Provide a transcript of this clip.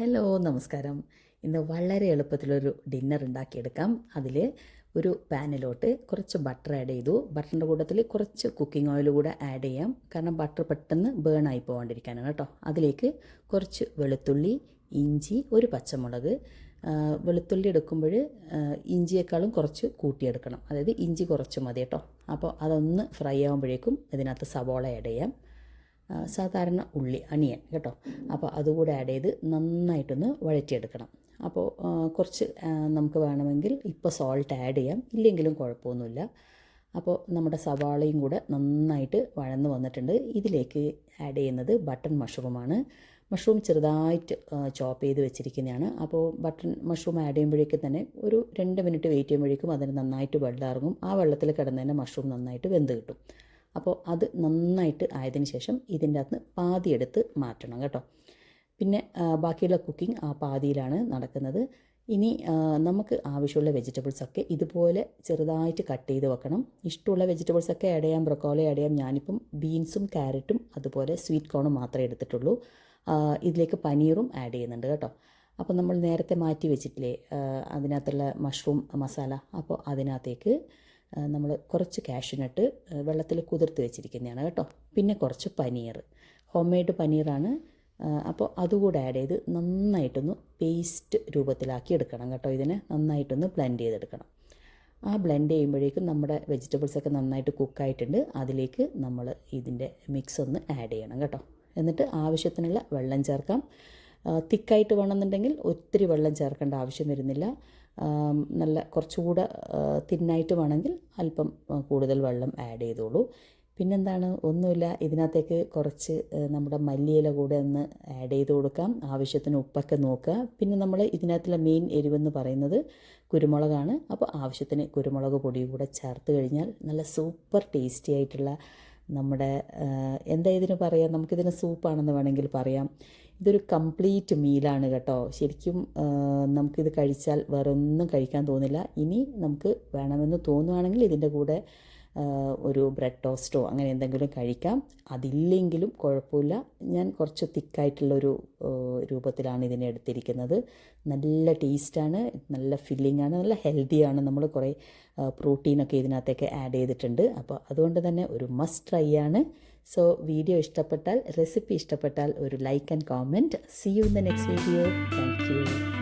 Hello നമസ്കാരം. ഇന്ന് വളരെ എളുപ്പത്തിലൊരു ഡിന്നർ ഉണ്ടാക്കിയെടുക്കാം. അതിൽ ഒരു പാനിലോട്ട് കുറച്ച് ബട്ടർ ആഡ് ചെയ്തു. ബട്ടറിന്റെ കൂട്ടത്തിൽ കുറച്ച് കുക്കിംഗ് ഓയിൽ കൂടെ ആഡ് ചെയ്യാം. കാരണം ബട്ടർ പെട്ടെന്ന് ബേൺ ആയി പോകാണ്ടിരിക്കാനാണ് കേട്ടോ. അതിലേക്ക് കുറച്ച് വെളുത്തുള്ളി ഇഞ്ചി ഒരു പച്ചമുളക്. വെളുത്തുള്ളി എടുക്കുമ്പോൾ ഇഞ്ചിയേക്കാളും കുറച്ച് കൂട്ടിയെടുക്കണം. അതായത് ഇഞ്ചി കുറച്ച് മതി കേട്ടോ. അപ്പോൾ അതൊന്ന് ഫ്രൈ ആകുമ്പോഴേക്കും ഇതിനകത്ത് സവോള ആഡ് ചെയ്യാം. സാധാരണ ഉള്ളി അണിയൻ കേട്ടോ. അപ്പോൾ അതുകൂടെ ആഡ് ചെയ്ത് നന്നായിട്ടൊന്ന് വഴറ്റിയെടുക്കണം. അപ്പോൾ കുറച്ച് നമുക്ക് വേണമെങ്കിൽ ഇപ്പോൾ സോൾട്ട് ആഡ് ചെയ്യാം. ഇല്ലെങ്കിലും കുഴപ്പമൊന്നുമില്ല. അപ്പോൾ നമ്മുടെ സവാളയും കൂടെ നന്നായിട്ട് വഴന്ന് വന്നിട്ടുണ്ട്. ഇതിലേക്ക് ആഡ് ചെയ്യുന്നത് ബട്ടൺ മഷ്റൂമാണ് മഷ്റൂം ചെറുതായിട്ട് ചോപ്പ് ചെയ്ത് വെച്ചിരിക്കുന്നതാണ്. അപ്പോൾ ബട്ടൺ മഷ്റൂം ആഡ് ചെയ്യുമ്പോഴേക്കും തന്നെ ഒരു രണ്ട് മിനിറ്റ് വെയിറ്റ് ചെയ്യുമ്പോഴേക്കും അതിന് നന്നായിട്ട് വെള്ളം ഇറങ്ങും ആ വെള്ളത്തിൽ കിടന്നതിന്റെ മഷ്റൂം നന്നായിട്ട് വെന്ത് കിട്ടും. അപ്പോൾ അത് നന്നായിട്ട് ആയതിനു ശേഷം ഇതിന്റെ അകത്ത് പാതി എടുത്ത് മാറ്റണം കേട്ടോ. പിന്നെ ബാക്കിയുള്ള കുക്കിംഗ് ആ പാതിയിലാണ് നടക്കുന്നത്. ഇനി നമുക്ക് ആവശ്യമുള്ള വെജിറ്റബിൾസൊക്കെ ഇതുപോലെ ചെറുതായിട്ട് കട്ട് ചെയ്ത് വെക്കണം. ഇഷ്ടമുള്ള വെജിറ്റബിൾസൊക്കെ ആഡ് ചെയ്യാം. ബ്രൊക്കോളി ആഡ് ചെയ്യാം. ഞാനിപ്പം ബീൻസും ക്യാരറ്റും അതുപോലെ സ്വീറ്റ് കോണും മാത്രമേ എടുത്തിട്ടുള്ളൂ. ഇതിലേക്ക് പനീറും ആഡ് ചെയ്യുന്നുണ്ട് കേട്ടോ. അപ്പോൾ നമ്മൾ നേരത്തെ മാറ്റി വെച്ചിട്ടില്ലേ? അതിനകത്തുള്ള മഷ്റൂം മസാല. അപ്പോൾ അതിനകത്തേക്ക് നമ്മൾ കുറച്ച് കാഷ്യൂനട്ട് വെള്ളത്തിൽ കുതിർത്ത് വെച്ചിരിക്കുന്നതാണ് കേട്ടോ. പിന്നെ കുറച്ച് പനീർ. ഹോം മെയ്ഡ് പനീറാണ് അപ്പോൾ അതുകൂടെ ആഡ് ചെയ്ത് നന്നായിട്ടൊന്ന് പേസ്റ്റ് രൂപത്തിലാക്കി എടുക്കണം കേട്ടോ ഇതിനെ. നന്നായിട്ടൊന്ന് ബ്ലെൻഡ് ചെയ്തെടുക്കണം. ആ ബ്ലെൻഡ് ചെയ്യുമ്പോഴേക്കും നമ്മുടെ വെജിറ്റബിൾസൊക്കെ നന്നായിട്ട് കുക്കായിട്ടുണ്ട് അതിലേക്ക് നമ്മൾ ഇതിന്റെ മിക്സ് ഒന്ന് ആഡ് ചെയ്യണം കേട്ടോ. എന്നിട്ട് ആവശ്യത്തിനുള്ള വെള്ളം ചേർക്കാം. തിക്കായിട്ട് വേണമെന്നുണ്ടെങ്കിൽ ഒത്തിരി വെള്ളം ചേർക്കേണ്ട ആവശ്യം വരുന്നില്ല. നല്ല കുറച്ചുകൂടെ തിന്നായിട്ട് വേണമെങ്കിൽ അല്പം കൂടുതൽ വെള്ളം ആഡ് ചെയ്തോളൂ. പിന്നെന്താണ്? ഒന്നുമില്ല. ഇതിനകത്തേക്ക് കുറച്ച് നമ്മുടെ മല്ലിയില കൂടെ ഒന്ന് ആഡ് ചെയ്ത് കൊടുക്കാം. ആവശ്യത്തിന് ഉപ്പൊക്കെ നോക്കുക. പിന്നെ നമ്മൾ ഇതിനകത്തുള്ള മെയിൻ എരിവെന്ന് പറയുന്നത് കുരുമുളകാണ്. അപ്പോൾ ആവശ്യത്തിന് കുരുമുളക് പൊടി കൂടെ ചേർത്ത് കഴിഞ്ഞാൽ നല്ല സൂപ്പർ ടേസ്റ്റി ആയിട്ടുള്ള നമ്മുടെ എന്താ ഇതിന് പറയാം? നമുക്കിതിന് സൂപ്പാണെന്ന് വേണമെങ്കിൽ പറയാം. ഇതൊരു കംപ്ലീറ്റ് മീലാണ് കേട്ടോ. ശരിക്കും നമുക്കിത് കഴിച്ചാൽ വേറെ ഒന്നും കഴിക്കാൻ തോന്നില്ല. ഇനി നമുക്ക് വേണമെന്ന് തോന്നുവാണെങ്കിൽ ഇതിന്റെ കൂടെ ഒരു ബ്രെഡ് ടോസ്റ്റോ അങ്ങനെ എന്തെങ്കിലും കഴിക്കാം. അതില്ലെങ്കിലും കുഴപ്പമില്ല. ഞാൻ കുറച്ച് തിക്കായിട്ടുള്ളൊരു രൂപത്തിലാണ് ഇതിനെ എടുത്തിരിക്കുന്നത്. നല്ല ടേസ്റ്റാണ് നല്ല ഫില്ലിംഗ് ആണ് നല്ല ഹെൽത്തിയാണ്. നമ്മൾ കുറേ പ്രോട്ടീനൊക്കെ ഇതിനകത്തേക്ക് ആഡ് ചെയ്തിട്ടുണ്ട്. അപ്പോൾ അതുകൊണ്ട് തന്നെ ഒരു മസ്റ്റ് ട്രൈ ആണ്. സോ വീഡിയോ ഇഷ്ടപ്പെട്ടാൽ റെസിപ്പി ഇഷ്ടപ്പെട്ടാൽ ഒരു like and comment. See you in the next video thank you